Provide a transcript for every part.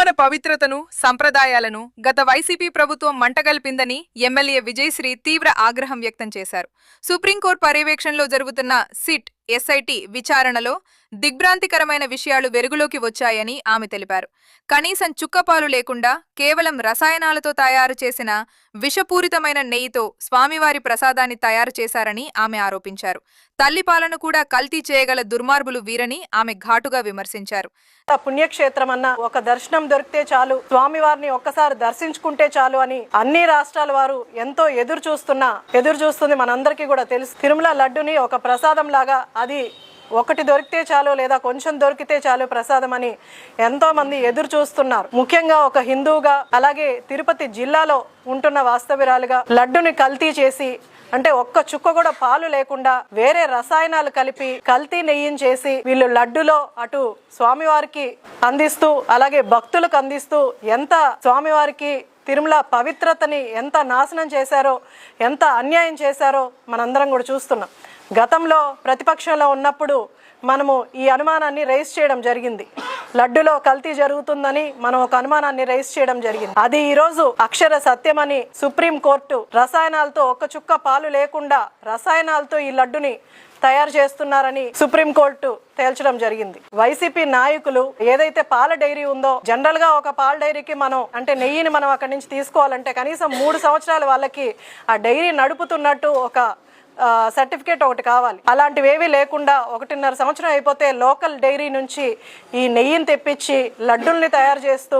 మన పవిత్రతను సంప్రదాయాలను గత వైసీపీ ప్రభుత్వం మంటగల్పిందని ఎమ్మెల్యే విజయశ్రీ తీవ్ర ఆగ్రహం వ్యక్తం చేశారు. సుప్రీంకోర్టు పర్యవేక్షణలో జరుగుతున్న సిట్ ఎస్ఐటి విచారణలో దిగ్భ్రాంతికరమైన విషయాలు వెలుగులోకి వచ్చాయని ఆమె తెలిపారు. కనీసం చుక్కపాలు లేకుండా కేవలం రసాయనాలతో తయారు చేసిన విషపూరితమైన నెయ్యితో స్వామివారి ప్రసాదాన్ని తయారు చేశారని ఆమె ఆరోపించారు. తల్లిపాలను కూడా కల్తీ చేయగల దుర్మార్గులు వీరని ఆమె ఘాటుగా విమర్శించారు. పుణ్యక్షేత్రం అన్న ఒక దర్శనం దొరికితే చాలు స్వామివారిని ఒక్కసారి దర్శించుకుంటే చాలు అని అన్ని రాష్ట్రాల వారు ఎంతో ఎదురు చూస్తున్నా ఎదురు చూస్తుంది మనందరికీ కూడా తెలుసు. తిరుమల లడ్డుని ఒక ప్రసాదం లాగా అది ఒకటి దొరికితే చాలు లేదా కొంచెం దొరికితే చాలు ప్రసాదం అని ఎంతోమంది ఎదురు చూస్తున్నారు. ముఖ్యంగా ఒక హిందువుగా అలాగే తిరుపతి జిల్లాలో ఉంటున్న వాస్తవిరాలుగా లడ్డుని కల్తీ చేసి అంటే ఒక్క చుక్క కూడా పాలు లేకుండా వేరే రసాయనాలు కలిపి కల్తీ నెయ్యించేసి వీళ్ళు లడ్డులో అటు స్వామివారికి అందిస్తూ అలాగే భక్తులకు అందిస్తూ ఎంత స్వామివారికి తిరుమల పవిత్రతని ఎంత నాశనం చేశారో ఎంత అన్యాయం చేశారో మనందరం కూడా చూస్తున్నాం. గతంలో ప్రతిపక్షంలో ఉన్నప్పుడు మనము ఈ అనుమానాన్ని రైజ్ చేయడం జరిగింది. లడ్డులో కల్తీ జరుగుతుందని మనం ఒక అనుమానాన్ని రైజ్ చేయడం జరిగింది. అది ఈరోజు అక్షర సత్యమని సుప్రీం కోర్టు రసాయనాలతో ఒక్క చుక్క పాలు లేకుండా రసాయనాలతో ఈ లడ్డుని తయారు చేస్తున్నారని సుప్రీం కోర్టు తేల్చడం జరిగింది. వైసీపీ నాయకులు ఏదైతే పాల డైరీ ఉందో జనరల్గా ఒక పాల డైరీకి మనం అంటే నెయ్యిని మనం అక్కడి నుంచి తీసుకోవాలంటే కనీసం మూడు సంవత్సరాలు వాళ్ళకి ఆ డైరీ నడుపుతున్నట్టు ఒక సర్టిఫికేట్ ఒకటి కావాలి. అలాంటివి ఏవి లేకుండా ఒకటిన్నర సంవత్సరం అయిపోతే లోకల్ డైరీ నుంచి ఈ నెయ్యిని తెప్పించి లడ్డుల్ని తయారు చేస్తూ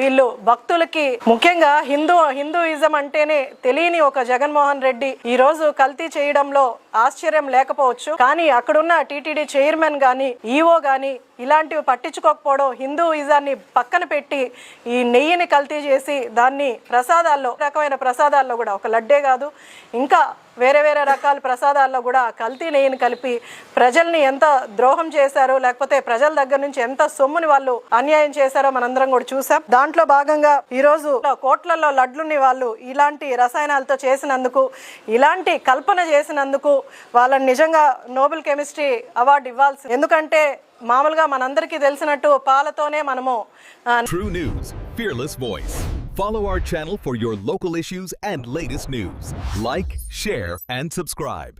వీళ్ళు భక్తులకి ముఖ్యంగా హిందూ హిందూయిజం అంటేనే తెలియని ఒక జగన్మోహన్ రెడ్డి ఈ రోజు కల్తీ చేయడంలో ఆశ్చర్యం లేకపోవచ్చు. కానీ అక్కడున్న టీటీడీ చైర్మన్ గాని ఈఓ గాని ఇలాంటివి పట్టించుకోకపోవడం హిందూయిజాన్ని పక్కన పెట్టి ఈ నెయ్యిని కల్తీ చేసి దాన్ని ప్రసాదాల్లో రకమైన ప్రసాదాల్లో కూడా ఒక లడ్డే కాదు. ఇంకా వేరే వేరే రకాల ప్రసాదాల్లో కూడా కల్తీ నెయ్యిని కలిపి ప్రజల్ని ఎంత ద్రోహం చేశారో లేకపోతే ప్రజల దగ్గర నుంచి ఎంత సొమ్ముని వాళ్ళు అన్యాయం చేశారో మనందరం కూడా చూసాం. దాంట్లో భాగంగా ఈరోజు కోట్లలో లడ్లుని వాళ్ళు ఇలాంటి రసాయనాలతో చేసినందుకు ఇలాంటి కల్పన చేసినందుకు వాళ్ళని నిజంగా నోబెల్ కెమిస్ట్రీ అవార్డు ఇవ్వాల్సి ఎందుకంటే మామూలుగా మనందరికీ తెలిసినట్టు పాలతోనే మనము Follow our channel for your local issues and latest news. Like, share, and subscribe.